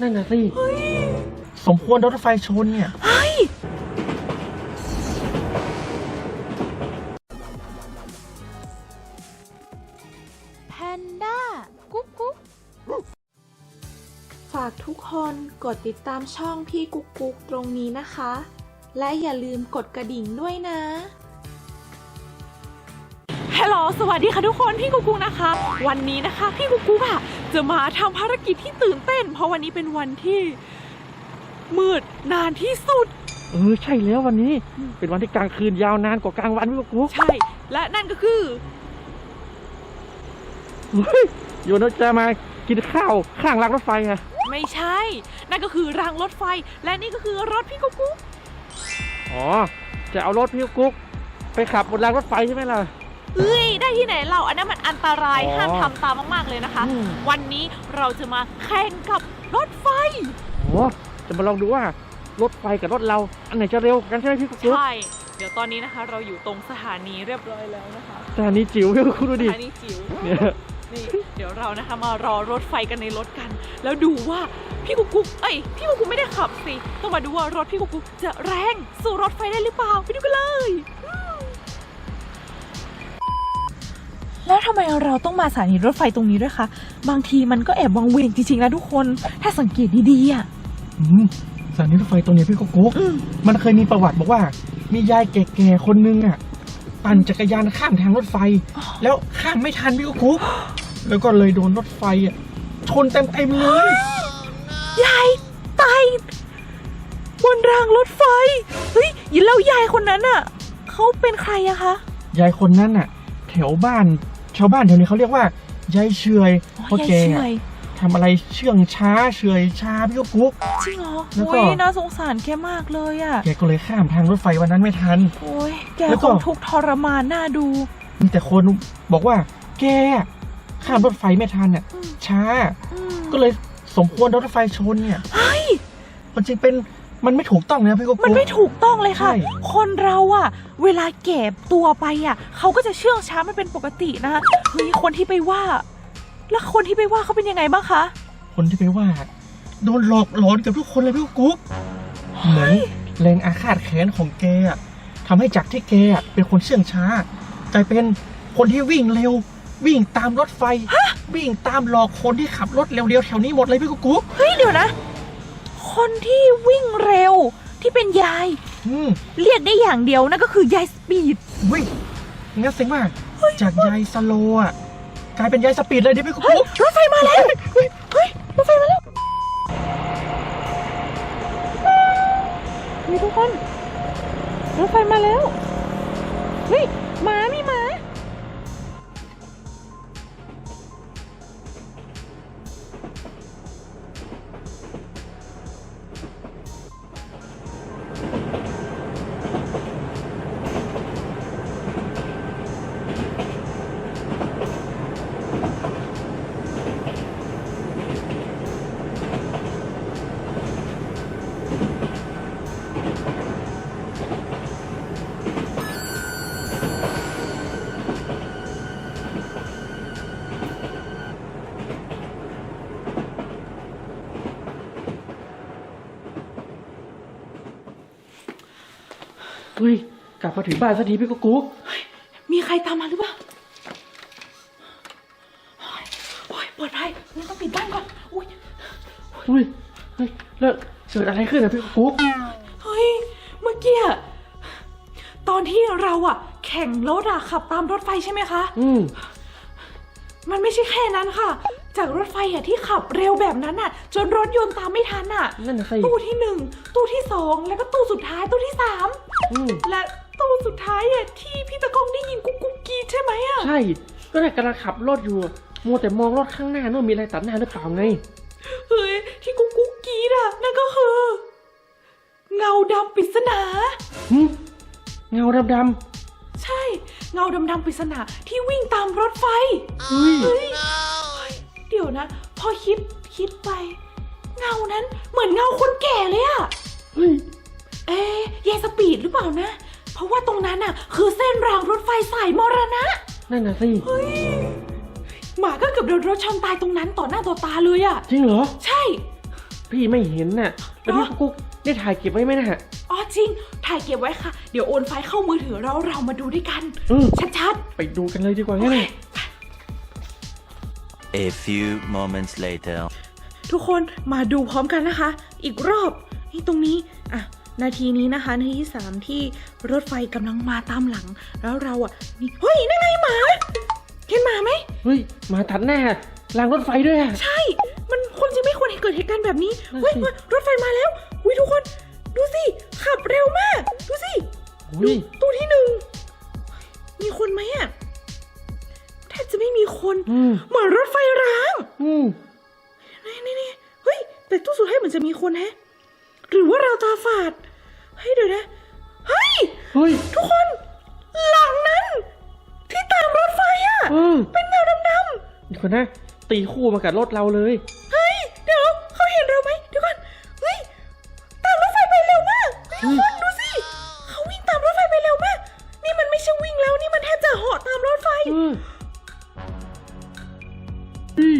นั่นน่ะสิสมควรโดนรถไฟชนเนี่ย เฮ้ย แพนด้า กุ๊กกุ๊กฝากทุกคนกดติดตามช่องพี่กุ๊กกุ๊กตรงนี้นะคะ และอย่าลืมกดกระดิ่งด้วยนะ ฮัลโหล สวัสดีค่ะทุกคน พี่กุ๊กกุ๊กนะคะ วันนี้นะคะ พี่กุ๊กกุ๊กอะ จะมาทำภารกิจที่ตื่นเต้น เพราะวันนี้เป็นวันที่มืดนานที่สุด เออใช่แล้ววันนี้ เป็นวันที่กลางคืนยาวนานกว่ากลางวันพี่กุ๊กใช่ และนั่นก็คือเฮ้ยโยนจะมากินข้าวข้างรางรถไฟอะไม่ใช่ นั่นก็คือรางรถไฟ และนี่ก็คือรถพี่กุ๊กกุ๊กอ๋อจะเอารถพี่กุ๊กไปขับบนรางรถไฟใช่ไหมล่ะเอ้ย ได้ที่ไหนเราอันนั้นมันอันตรายอ๋อห้ามทำตามมาก ๆ เลยนะคะ อืม วันนี้เราจะมาแข่งกับรถไฟ โอ้จะมาลองดูว่ารถไฟกับรถเรา อันไหนจะเร็วกันใช่ไหมพี่กุ๊กใช่ เดี๋ยวตอนนี้นะคะ เราอยู่ตรงสถานีเรียบร้อยแล้วนะคะแต่อันนี้จิ๋วพี่กุ๊กดูสดิถานีจิ๋ว เนี่ยนี่เดี๋ยวเรานะคะมารอรถไฟกันในรถกัน แล้วดูว่าพี่กุ๊กกุ๊กเอ้ยพี่กุ๊กกุ๊กไม่ได้ขับสิต้องมาดูว่ารถพี่กุ๊กกุ๊กจะแรง สู่รถไฟได้หรือเปล่าไปดูกันเลยแล้ ทำไมเราต้องมาสถานีรถไฟตรงนี้ด้วยคะ บางทีมันก็แอบวังเวงจริงๆนะทุกคน ถ้าสังเกตดีๆอะ อืมสถานีรถไฟตรงเนี้ยพี่กุ๊กกุ๊กอืม มันเคยมีประวัติบอกว่า มียายแก่ๆคนนึงอะปั่นจักรยานข้ามทางรถไฟ แล้วข้ามไม่ทันพี่กุ๊กกุ๊กแล้วก็เลยโดนรถไฟอะชนเต็มๆเลย ยายตายบนรางรถไฟ เฮ้ยแล้วยายคนนั้นอะเขาเป็นใครอะคะ ยายคนนั้นน่ะ แถวบ้าน ชาวบ้านแถวนี้เขาเรียกว่ายายเฉอยเพราะยายแกเฉอะอยทำอะไรเชื่องช้าเฉอยช้าพี่กุ๊กกุ๊ก จริงเหรอแล้วก็ โอ้ยน่าสงสารแกมากเลยอะแกก็เลยข้ามทางรถไฟวันนั้นไม่ทัน โอ้ยแกแล้วคก็ งทุกข์ทรมานน่าดู มีแต่คนบอกว่า แกข้ามรถไฟไม่ทันอะอืม ช้า อืมก็เลยสมควรโดนรถไฟชนเนี่ยเฮ้ยมันจริงเป็น มันไม่ถูกต้องนะพี่กุ๊กมันกุ๊กไม่ถูกต้องเลยค่ะ ใช่ คนเราอะเวลาแก่ตัวไปอะเขาก็จะเชื่องช้าไม่เป็นปกตินะคะเฮ้ยคนที่ไปว่า แล้วคนที่ไปว่าเขาเป็นยังไงบ้างคะคนที่ไปว่า โดนหลอกหลอนกับทุกคนเลยพี่กุ๊กเหมือนแรงอาฆาตแค้นของแกอะทำให้จากที่แกอะเป็นคนเชื่องช้ากลายเป็นคนที่วิ่งเร็ว วิ่งตามรถไฟ วิ่งตามหลอกคนที่ขับรถเร็วๆแถวนี้หมดเลยพี่กุ๊กกุ๊ก เฮ้ยเดี๋ยวนะ คนที่วิ่งเร็วที่เป็นยาย อืมเรียกได้อย่างเดียวนั่นก็คือยายสปีด วิ่งงั้นเซ็งมากจากยายสโลว์อะกลายเป็นยายสปีดเลยดิพี่กุ๊กเฮ้ยกุ๊กรถไฟมาแล้วเฮ้ยเฮ้ยรถไฟมาแล้วมีทุกคนรถไฟมาแล้วเฮ้ยหมามีหมา ฮ้ยกลับมาถึงบ้านสักทีพี่กุ๊กกุ๊กมีใครตามมาหรือเปล่าโอ้ยโอ้ยปลอดภัยงั้นต้องปิดบ้านก่อน อุ้ย อุ้ยเฮ้ยแล้วเกิดอะไรขึ้นอะพี่กุ๊กกุ๊กเฮ้ย เมื่อกี้อะตอนที่เราอะแข่งรถอะขับตามรถไฟใช่ไหมคะ อืมมันไม่ใช่แค่นั้นค่ะ จากรถไฟอะที่ขับเร็วแบบนั้นอะจนรถยนต์ตามไม่ทันอะนั่นน่ะสิตู้ที่หนึ่งตู้ที่สองแล้วก็ตู้สุดท้ายตู้ที่สามอืม และตู้สุดท้ายอะที่พี่ตะกล้องได้ยินกุ๊กกุ๊กกรีดใช่ไหมอะใช่ ก็ได้กำลังขับรถอยู่อะมัวแต่มองรถข้างหน้านู่นมีอะไรตัดหน้าหรือเปล่าไง เฮ้ยที่กุ๊กกุ๊กกรีดอะนั่นก็คือ เงาดำปริศนาหึเงาดำใช่ เงาดำๆปริศนาที่วิ่งตามรถไฟ ๆเฮ้ย เฮ้ยเฮ้ยเดี๋ยวนะ พอคิดคิดไป เงานั้นเหมือนเงาคนแก่เลยอะเฮ้ย เอ๊ะยายสปีดหรือเปล่านะ เพราะว่าตรงนั้นน่ะ คือเส้นรางรถไฟสายมรณะ นั่นน่ะสิเฮ้ย หมาก็เกือบโดนรถชนตายตรงนั้นต่อหน้าต่อตาเลยอะจริงเหรอ ใช่ พี่ไม่เห็นน่ะแล้วพี่กุ๊กได้ถ่ายเก็บไว้ไหมน่ะ อ๋อจริง ถ่ายเก็บไว้ค่ะ เดี๋ยวโอนไฟล์เข้ามือถือเราเรามาดูด้วยกัน อืม ชัดไปดูกันเลยดีกว่าๆงั้นโอน่ะเค A few moments later. ทุกคนมาดูพร้อมกันนะคะ อีกรอบนี่ตรงนี้ อะ นาทีนี้นะคะนาทีที่สามที่รถไฟกำลังมาตามหลัง แล้วเราอะนี่เฮ้ยนั่นไงหมาเห็นหมาไหมเฮ้ยมาตัดหน้ารางรถไฟด้วยอะใช่ มันคนจะไม่ควรให้เกิดเหตุการณ์แบบนี้นั่นเฮ้ยสิเฮ้ยรถไฟมาแล้วอุ้ยทุกคน ดูสิขับเร็วมาก ดูสิอุ้ยตู้ที่หนึ่งมีคนไหมอะแทบจะไม่มีคนอืมเหมือนรถไฟร้างอืมนี่นี่นี่เฮ้ยแต่ตู้สุดท้ายเหมือนจะมีคนแฮะ หรือว่าเราตาฝาดเฮ้ยเดี๋ยวนะ เฮ้ย เฮ้ยทุกคน หลังนั้น ที่ตามรถไฟอะ เออเป็นเงาดำเดี๋ยวก่อนนะ ตีคู่มากับรถเราเลย ๆ เฮ้ย เดี๋ยวเขาเห็นเราไหมเดี๋ยวก่อน เฮ้ย ตามรถไฟไปเร็วมากเฮ้ยทุกคนดูสิ เขาวิ่งตามรถไฟไปเร็วมาก นี่มันไม่ใช่วิ่งแล้ว นี่มันแทบจะเหาะตามรถไฟ เออเฮ้ย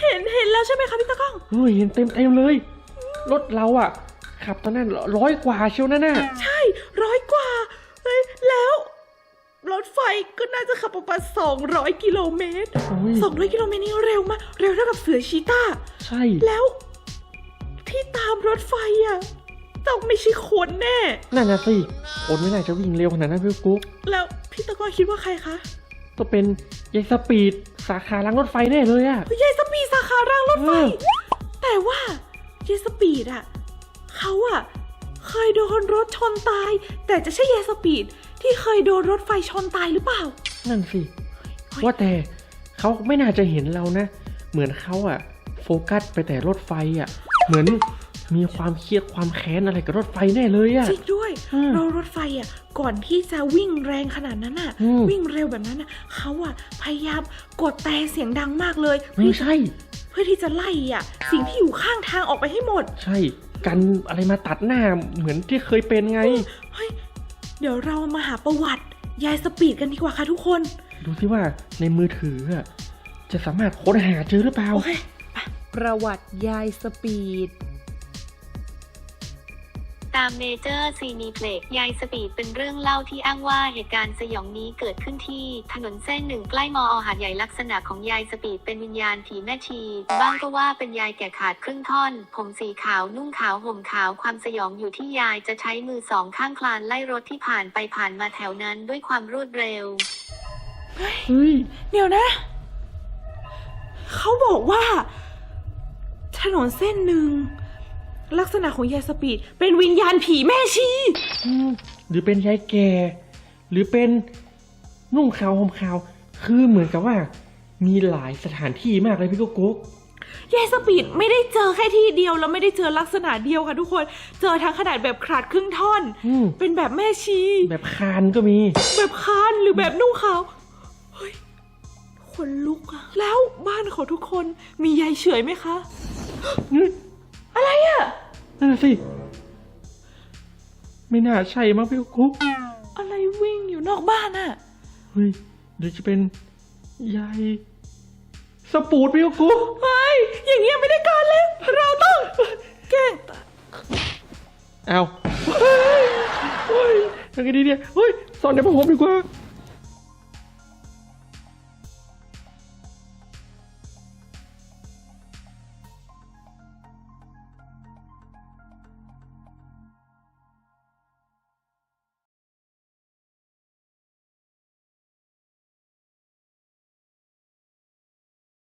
เห็นเห็นแล้วใช่ไหมคะพี่ตะก้อง เฮ้ยเห็นเต็มเต็มๆเลย รถเราอะ ขับตอนนั้นร้อยกว่าเชียวนะน่ะใช่ร้อยกว่าเฮ้ยแล้ว รถไฟก็น่าจะขับประมาณ200 กิโลเมตรโอ้ย200 กิโลเมตรนี่เร็วมากเร็วเท่ากับเสือชีต้าใช่แล้วที่ตามรถไฟอะต้องไม่ใช่คนแน่ นั่นน่ะสิคนไม่น่าจะวิ่งเร็วขนาดนั้นพี่กุ๊กแล้วพี่ตะกอนคิดว่าใครคะก็เป็นยายสปีดสาขาล้างรถไฟแน่เลยอะยายสปีดสาขารางรถไฟ เออ แต่ว่ายายสปีดอะ เขาอะเคยโดนรถชนตาย แต่จะใช่ยายสปีดที่เคยโดนรถไฟชนตายหรือเปล่า นั่นสิ ว่าแต่เขาไม่น่าจะเห็นเรานะ เหมือนเขาอะโฟกัสไปแต่รถไฟอะเหมือนมีความเครียดความแค้นอะไรกับรถไฟแน่เลยอะจริงด้วยอืมเรารถไฟอะก่อนที่จะวิ่งแรงขนาดนั้นอะอืมวิ่งเร็วแบบนั้นอะเขาอะพยายามกดแต่เสียงดังมากเลยไม่ใช่ เพื่อที่จะไล่อะ สิ่งที่อยู่ข้างทางออกไปให้หมด ใช่ กันอะไรมาตัดหน้าเหมือนที่เคยเป็นไง เฮ้ย เดี๋ยวเรามาหาประวัติยายสปีดกันดีกว่าค่ะทุกคน ดูสิว่าในมือถืออะจะสามารถค้นหาเจอหรือเปล่าโอเคประวัติยายสปีด ตามเมเจอร์ซีนีเพล็กยายสปีดเป็นเรื่องเล่าที่อ้างว่าเหตุการณ์สยองนี้เกิดขึ้นที่ถนนเส้นหนึ่งใกล้มอหาดใหญ่ลักษณะของยายสปีดเป็นวิญญาณผีแม่ชี บ้างก็ว่าเป็นยายแก่ขาดครึ่งท่อน ผมสีขาวนุ่งขาวห่มขาวความสยองอยู่ที่ยายจะใช้มือสองข้างคลานไล่รถที่ผ่านไปผ่านมาแถวนั้นด้วยความรวดเร็วเฮ้ยเดี๋ยวนะ เขาบอกว่า ถนนเส้นหนึ่ง ลักษณะของยายสปีดเป็นวิญญาณผีแม่ชี อืมหรือเป็นยายแก่ หรือเป็นนุ่งขาวห่มขาว คือเหมือนกับว่า มีหลายสถานที่มากเลยพี่กุ๊กกุ๊กยายสปีดไม่ได้เจอแค่ที่เดียวแล้วไม่ได้เจอลักษณะเดียวค่ะทุกคน เจอทั้งขนาดแบบขาดครึ่งท่อน อืมเป็นแบบแม่ชี แบบคานก็มี แบบคานหรือแบบนุ่งขาวเฮ้ยขนลุกอะแล้วบ้านของทุกคนมียายเฉยไหมคะ อะไรอะนั่นนะสิ ไม่น่าใช่มั้งพี่กุ๊กอะไรวิ่งอยู่นอกบ้านอะเฮ้ยเดี๋ยวจะเป็นยายสปูดพี่กุ๊กเฮ้ย อย่างเงี้ยไม่ได้การแล้วเราต้อง แกล้งเอาเฮ้ยเฮ้ยยังไงดีเนี่ยเฮ้ยซ่อนในผ้าห่มดีกว่า